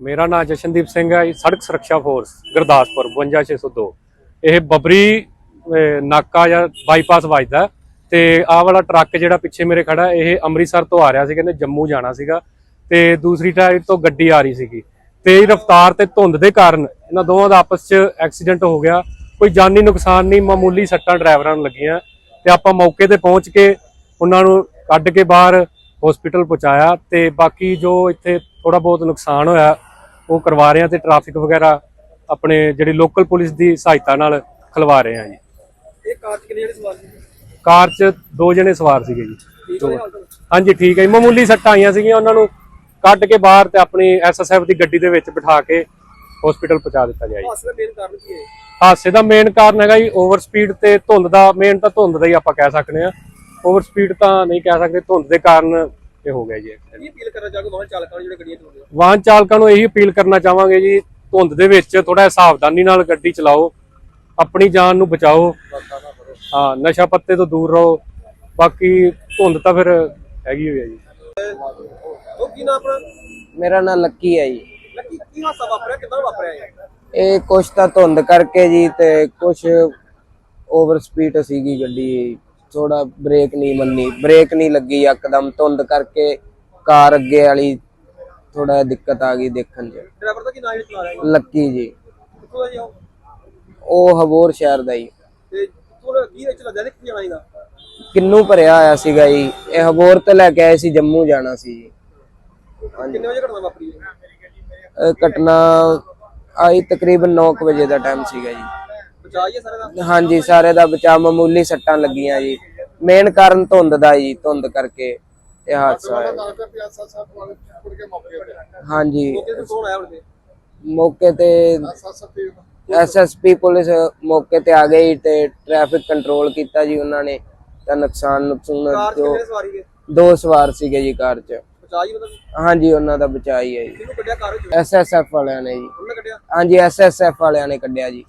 ਮੇਰਾ ਨਾਮ ਜਸ਼ਨਦੀਪ ਸਿੰਘ ਹੈ ਸੜਕ ਸੁਰੱਖਿਆ ਫੋਰਸ, ਗੁਰਦਾਸਪੁਰ 52602 ਇਹ ਬਬਰੀ ਨਾਕਾ ਜਾਂ ਬਾਈਪਾਸ ਵੱਜਦਾ ਹੈ ਤੇ ਆਹ ਵਾਲਾ ਟਰੱਕ ਜਿਹੜਾ ਪਿੱਛੇ ਮੇਰੇ ਖੜਾ ਇਹ ਅੰਮ੍ਰਿਤਸਰ ਤੋਂ ਆ ਰਿਹਾ ਸੀ, ਕਹਿੰਦੇ ਜੰਮੂ ਜਾਣਾ ਸੀਗਾ। ਤੇ ਦੂਸਰੀ ਸਾਈਡ ਤੋਂ ਗੱਡੀ ਆ ਰਹੀ ਸੀਗੀ। ਤੇਜ਼ ਰਫ਼ਤਾਰ ਤੇ ਧੁੰਦ ਦੇ ਕਾਰਨ ਇਹਨਾਂ ਦੋਵਾਂ ਦਾ ਆਪਸ 'ਚ ਐਕਸੀਡੈਂਟ ਹੋ ਗਿਆ। ਕੋਈ ਜਾਨੀ ਨੁਕਸਾਨ ਨਹੀਂ, ਮਾਮੂਲੀ ਸੱਟਾਂ ਡਰਾਈਵਰਾਂ ਨੂੰ ਲੱਗੀਆਂ। ਤੇ ਆਪਾਂ ਮੌਕੇ ਤੇ ਪਹੁੰਚ ਕੇ ਉਹਨਾਂ ਨੂੰ ਕੱਢ ਕੇ ਬਾਹਰ ਹਸਪੀਟਲ ਪਹੁੰਚਾਇਆ ਤੇ ਬਾਕੀ ਜੋ ਇੱਥੇ ਥੋੜਾ ਬਹੁਤ ਨੁਕਸਾਨ ਹੋਇਆ ਉਹ ਕਰਵਾ ਰਹੇ ਆ ਤੇ ਟ੍ਰੈਫਿਕ ਵਗੈਰਾ ਆਪਣੇ ਜਿਹੜੀ ਲੋਕਲ ਪੁਲਿਸ ਦੀ ਸਹਾਇਤਾ ਨਾਲ ਖਲਵਾ ਰਹੇ ਆ ਜੀ। ਇਹ ਕਾਰ ਚ ਕਿੰਨੇ ਜਿਹੜੇ ਸਵਾਰ ਸੀ? ਕਾਰ 'ਚ ਦੋ ਜਣੇ ਸਵਾਰ ਸੀਗੇ ਜੀ। ਹਾਂਜੀ ਠੀਕ ਹੈ ਜੀ। ਮਾਮੂਲੀ ਸੱਟਾਂ ਆਈਆਂ ਸੀਗੀਆਂ ਉਹਨਾਂ ਨੂੰ। ਕੱਢ ਕੇ ਬਾਹਰ ਤੇ ਆਪਣੀ ਐਸਐਸਐਫ ਦੀ ਗੱਡੀ ਦੇ ਵਿੱਚ ਬਿਠਾ ਕੇ ਹਸਪੀਟਲ ਪਹੁੰਚਾ ਦਿੱਤਾ ਗਿਆ ਜੀ। ਹਾਦਸੇ ਦਾ ਮੇਨ ਕਾਰਨ ਕੀ ਹੈ? ਹਾਦਸੇ ਦਾ ਮੇਨ ਕਾਰਨ ਹੈਗਾ ਜੀ ਓਵਰ ਸਪੀਡ ਤੇ ਧੁੰਦ ਦਾ ਮੇਨ ਤਾਂ ਧੁੰਦ ਦਾ ਹੀ ਆਪਾਂ ਕਹਿ ਸਕਦੇ ਆ ਓਵਰ ਸਪੀਡ ਤਾਂ ਨਹੀਂ ਕਹਿ ਸਕਦੇ ਧੁੰਦ ਦੇ ਕਾਰਨ ਇਹ ਹੋ ਗਿਆ ਜੀ। ਕੀ ਅਪੀਲ ਕਰਨਾ ਚਾਹੋਗੇ? ਵਾਹਨ ਚਾਲਕਾਂ ਨੂੰ ਜਿਹੜੇ ਗੱਡੀਆਂ ਚਲਾਉਂਦੇ ਆ ਵਾਹਨ ਚਾਲਕਾਂ ਨੂੰ ਇਹੀ ਅਪੀਲ ਕਰਨਾ ਚਾਹਾਂਗੇ ਜੀ ਧੁੰਦ ਦੇ ਵਿੱਚ ਥੋੜਾ ਸਾਵਧਾਨੀ ਨਾਲ ਗੱਡੀ ਚਲਾਓ ਆਪਣੀ ਜਾਨ ਨੂੰ ਬਚਾਓ। ਹਾਂ ਨਸ਼ਾ ਪੱਤੇ ਤੋਂ ਦੂਰ ਰਹੋ ਬਾਕੀ ਧੁੰਦ ਤਾਂ ਫਿਰ ਹੈਗੀ ਹੋਈ ਹੈ ਜੀ। ਉਹ ਕੀ ਨਾਮ ਆਪਣਾ? ਮੇਰਾ ਨਾਮ ਲੱਕੀ ਹੈ ਜੀ। ਲੱਕੀ ਕੀ ਹਾਦਸਾ ਵਾਪਰਿਆ? ਕਿੱਦਾਂ ਵਾਪਰਿਆ ਇਹ? ਇਹ ਕੁਛ ਤਾਂ ਧੁੰਦ ਕਰਕੇ ਜੀ ਤੇ ਕੁਛ ਓਵਰ ਸਪੀਡ ਸੀਗੀ ਗੱਡੀ ਥੋੜਾ ਬ੍ਰੇਕ ਨਹੀਂ ਮੰਨੀ। ਬ੍ਰੇਕ ਨਹੀਂ ਲੱਗੀ ਇੱਕਦਮ ਧੁੰਦ ਕਰਕੇ ਕਾਰ ਅੱਗੇ ਵਾਲੀ ਥੋੜਾ ਦਿੱਕਤ ਆ ਗਈ ਦੇਖਣ 'ਚ। ਡਰਾਈਵਰ ਦਾ ਕੀ ਨਾਮ ਚਲਾ ਰਿਹਾ ਹੈ ਲੱਕੀ ਜੀ। ਕਿੱਥੋਂ ਦਾ ਜੀ ਉਹ? ਉਹ ਹਬੋਰ ਸ਼ਹਿਰ ਦਾ ਜੀ। ਤੇ ਥੋੜਾ ਕੀ ਵਿੱਚ ਲੱਗਦਾ ਨੇ ਕੀ ਜਾਣਾ ਇਹਦਾ ਕਿੰਨੂ ਭਰਿਆ ਆਇਆ ਸੀਗਾ ਜੀ। ਇਹ ਹਬੋਰ ਤੋਂ ਲੈ ਕੇ ਆਏ ਸੀ ਜੰਮੂ ਜਾਣਾ ਸੀ ਜੀ। ਕਿੰਨੇ ਵਜੇ ਘਟਨਾ ਵਾਪਰੀ ਹੈ? ਇਹ ਘਟਨਾ ਆਈ ਤਕਰੀਬਨ 9 ਵਜੇ ਦਾ ਟਾਈਮ ਸੀਗਾ ਜੀ। ਬਚਾਈਏ ਸਾਰੇ ਦਾ? ਹਾਂਜੀ ਸਾਰੇ ਦਾ ਬਚਾਅ ਮਾਮੂਲੀ ਸੱਟਾਂ ਲੱਗੀਆਂ ਜੀ। ਮੇਨ ਕਾਰਨ ਧੁੰਦ ਦਾ ਜੀ ਧੁੰਦ ਕਰਕੇ ਇਹ ਹਾਦਸਾ ਹੋਇਆ ਹਾਂਜੀ। ਮੌਕੇ ਤੇ ਫੋਨ ਆਇਆ ਉਹਦੇ ਮੌਕੇ ਤੇ ਐਸਐਸਪੀ ਪੁਲਿਸ ਮੌਕੇ ਤੇ ਆ ਗਈ ਤੇ ਟ੍ਰੈਫਿਕ ਕੰਟਰੋਲ ਕੀਤਾ ਜੀ ਉਹਨਾਂ ਨੇ। ਤਾਂ ਨੁਕਸਾਨ ਨੁਕਸਾਨ ਕਾਰ ਚ ਜੋ ਕਿੰਨੇ ਸਵਾਰੀ ਗਏ? ਦੋ ਸਵਾਰ ਸੀਗੇ ਜੀ ਕਾਰ 'ਚ। ਬਚਾਈ ਮਤਲਬ ਹਾਂਜੀ ਉਹਨਾਂ ਦਾ ਬਚਾਅ ਹੀ ਹੈ ਜੀ। ਕਿਹਨੂੰ ਕੱਢਿਆ ਕਾਰ ਵਿੱਚ ਐਸਐਸਐਫ ਵਾਲਿਆਂ ਨੇ ਜੀ। ਉਹਨੇ ਕੱਢਿਆ? ਹਾਂਜੀ ਐਸਐਸਐਫ ਵਾਲਿਆਂ ਨੇ ਕੱਢਿਆ ਜੀ।